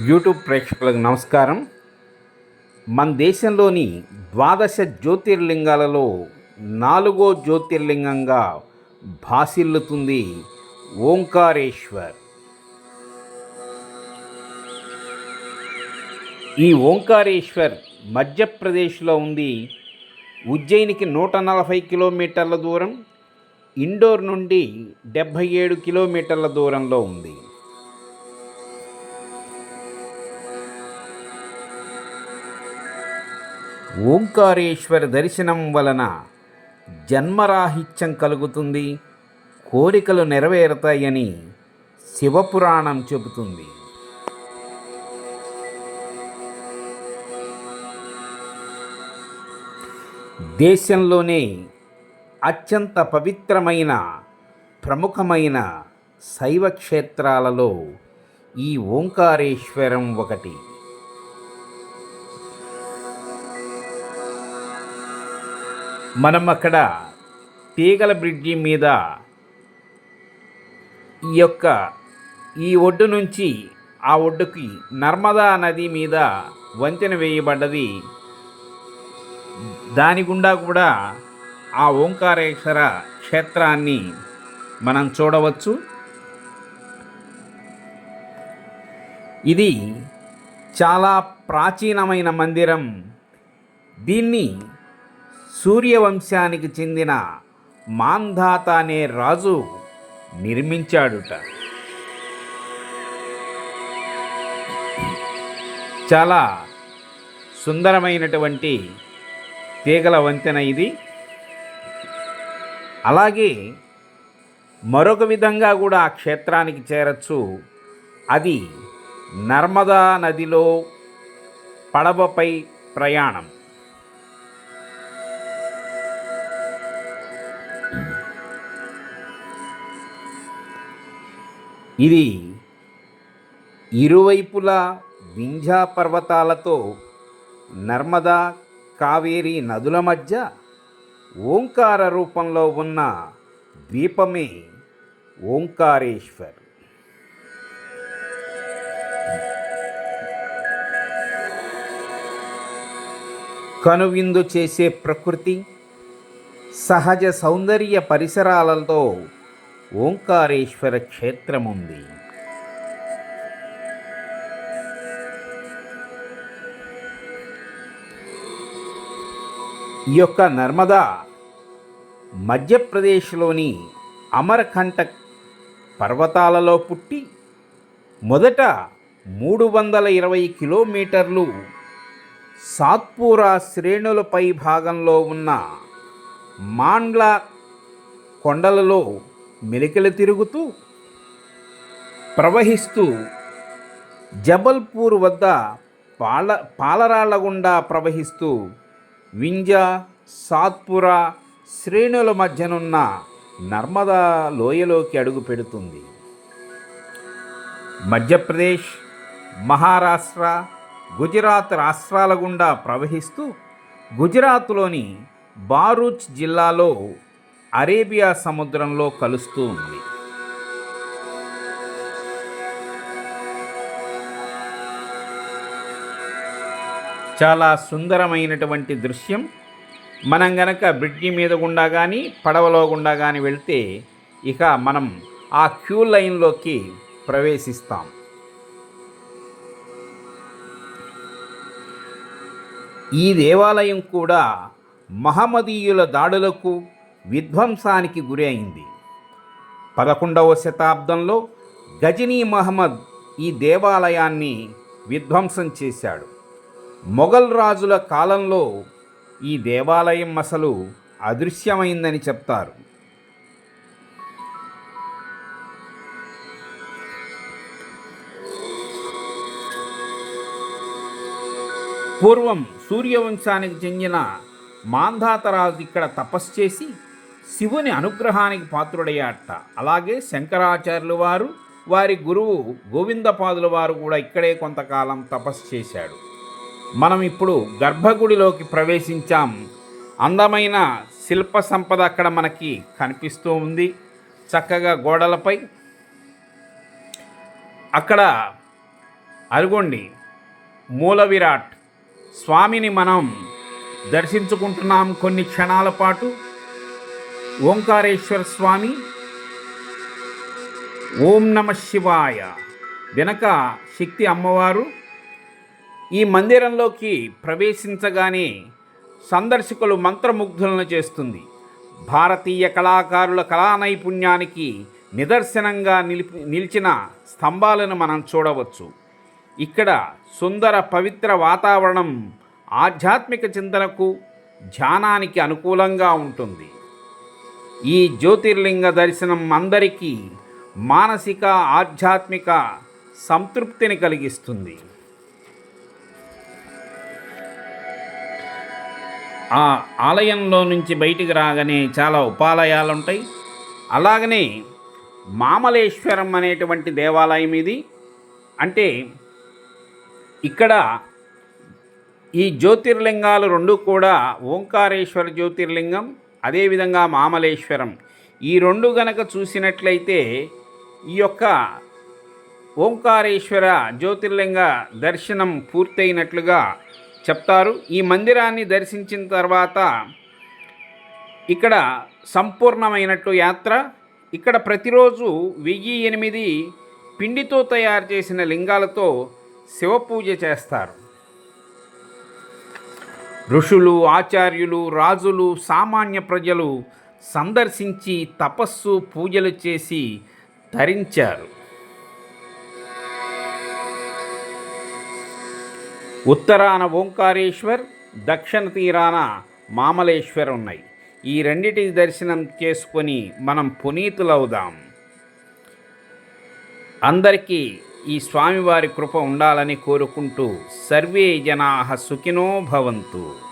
YouTube ప్రేక్షకులకు నమస్కారం. మన దేశంలోని ద్వాదశ జ్యోతిర్లింగాలలో నాలుగో జ్యోతిర్లింగంగా భాసిల్లుతుంది ఓంకారేశ్వర్. ఈ ఓంకారేశ్వర్ మధ్యప్రదేశ్లో ఉంది. ఉజ్జయినికి నూట నలభై కిలోమీటర్ల దూరం ఇండోర్ నుండి డెబ్భై ఏడు కిలోమీటర్ల దూరంలో ఉంది. ఓంకారేశ్వర దర్శనం వలన జన్మరాహిత్యం కలుగుతుంది కోరికలు నెరవేరుతాయని శివపురాణం చెబుతుంది. దేశంలోనే అత్యంత పవిత్రమైన ప్రముఖమైన శైవ క్షేత్రాలలో ఈ ఓంకారేశ్వరం ఒకటి. మనం అక్కడ తీగల బ్రిడ్జి మీద ఈ యొక్క ఈ ఒడ్డు నుంచి ఆ ఒడ్డుకి నర్మదా నది మీద వంతెన వేయబడ్డది. దాని గుండా కూడా ఆ ఓంకారేశ్వర క్షేత్రాన్ని మనం చూడవచ్చు. ఇది చాలా ప్రాచీనమైన మందిరం. దీన్ని సూర్యవంశానికి చెందిన మాంధాత అనే రాజు నిర్మించాడుట. చాలా సుందరమైనటువంటి తీగల వంతెన ఇది. అలాగే మరొక విధంగా కూడా ఆ క్షేత్రానికి చేరచ్చు. అది నర్మదా నదిలో పడవపై ప్రయాణం. ఇది ఇరువైపులా వింధ్యా పర్వతాలతో నర్మదా కావేరి నదుల మధ్య ఓంకార రూపంలో ఉన్న ద్వీపమే ఓంకారేశ్వర్. కనువిందు చేసే ప్రకృతి సహజ సౌందర్య పరిసరాలతో ఓంకారేశ్వర క్షేత్రం ఉంది ఈ యొక్క నర్మదా మధ్యప్రదేశ్లోని అమర్కంటక్ పర్వతాలలో పుట్టి మొదట మూడు వందల ఇరవై కిలోమీటర్లు సాత్పూరా శ్రేణులపై భాగంలో ఉన్న మాండ్ల కొండలలో మెలికలు తిరుగుతూ ప్రవహిస్తూ జబల్పూర్ వద్ద పాల పాలరాళ్ళ గుండా ప్రవహిస్తూ వింజా సాత్పుర శ్రేణుల మధ్యనున్న నర్మదా లోయలోకి అడుగు పెడుతుంది. మధ్యప్రదేశ్ మహారాష్ట్ర గుజరాత్ రాష్ట్రాల గుండా ప్రవహిస్తూ గుజరాత్లోని బారూచ్ జిల్లాలో అరేబియా సముద్రంలో కలుస్తూ ఉంది. చాలా సుందరమైనటువంటి దృశ్యం. మనం గనక బ్రిడ్జి మీద గుండా కానీ పడవలో గుండా కానీ వెళ్తే ఇక మనం ఆ క్యూ లైన్లోకి ప్రవేశిస్తాం. ఈ దేవాలయం కూడా మహమ్మదీయుల దాడులకు విధ్వంసానికి గురి అయింది. పదకొండవ శతాబ్దంలో గజనీ మహమ్మద్ ఈ దేవాలయాన్ని విధ్వంసం చేశాడు. మొఘల్ రాజుల కాలంలో ఈ దేవాలయం అసలు అదృశ్యమైందని చెప్తారు. పూర్వం సూర్యవంశానికి చెందిన మాంధాతరాజు ఇక్కడ తపస్సు చేసి శివుని అనుగ్రహానికి పాత్రుడయ్యాట అలాగే శంకరాచార్యులు వారు వారి గురువు గోవిందపాదుల వారు కూడా ఇక్కడే కొంతకాలం తపస్సు చేశాడు. మనం ఇప్పుడు గర్భగుడిలోకి ప్రవేశించాం. అందమైన శిల్ప సంపద అక్కడ మనకి కనిపిస్తూ ఉంది. చక్కగా గోడలపై అక్కడ అరుగుండి. మూల విరాట్ స్వామిని మనం దర్శించుకుంటున్నాం కొన్ని క్షణాల పాటు. ఓంకారేశ్వర స్వామి ఓం నమ శివాయ. వెనక శక్తి అమ్మవారు. ఈ మందిరంలోకి ప్రవేశించగానే సందర్శకులు మంత్రముగ్ధులను చేస్తుంది. భారతీయ కళాకారుల కళా నైపుణ్యానికి నిదర్శనంగా నిలిపి నిలిచిన స్తంభాలను మనం చూడవచ్చు. ఇక్కడ సుందర పవిత్ర వాతావరణం ఆధ్యాత్మిక చింతనకు ధ్యానానికి అనుకూలంగా ఉంటుంది. ఈ జ్యోతిర్లింగ దర్శనం అందరికీ మానసిక ఆధ్యాత్మిక సంతృప్తిని కలిగిస్తుంది. ఆ ఆలయంలో నుంచి బయటికి రాగానే చాలా ఉపాలయాలు ఉంటాయి అలాగనే మామలేశ్వరం అనేటువంటి దేవాలయం ఇది. అంటే ఇక్కడ ఈ జ్యోతిర్లింగాలు రెండు కూడా ఓంకారేశ్వర జ్యోతిర్లింగం అదేవిధంగా మామలేశ్వరం. ఈ రెండు గనక చూసినట్లయితే ఈ యొక్క ఓంకారేశ్వర జ్యోతిర్లింగ దర్శనం పూర్తయినట్లుగా చెప్తారు. ఈ మందిరాన్ని దర్శించిన తర్వాత ఇక్కడ సంపూర్ణమైనట్టు యాత్ర. ఇక్కడ ప్రతిరోజు వెయ్యి ఎనిమిది పిండితో తయారు చేసిన లింగాలతో శివపూజ చేస్తారు. ఋషులు ఆచార్యులు రాజులు సామాన్య ప్రజలు సందర్శించి తపస్సు పూజలు చేసి ధరించారు ఉత్తరాన ఓంకారేశ్వర్ దక్షిణ తీరాన మామలేశ్వర్ ఉన్నాయి ఈ రెండిటి దర్శనం చేసుకొని మనం పునీతులవుదాం. అందరికీ ఈ స్వామివారి కృప ఉండాలని కోరుకుంటూ సర్వే జనా సుఖినో భవంతు.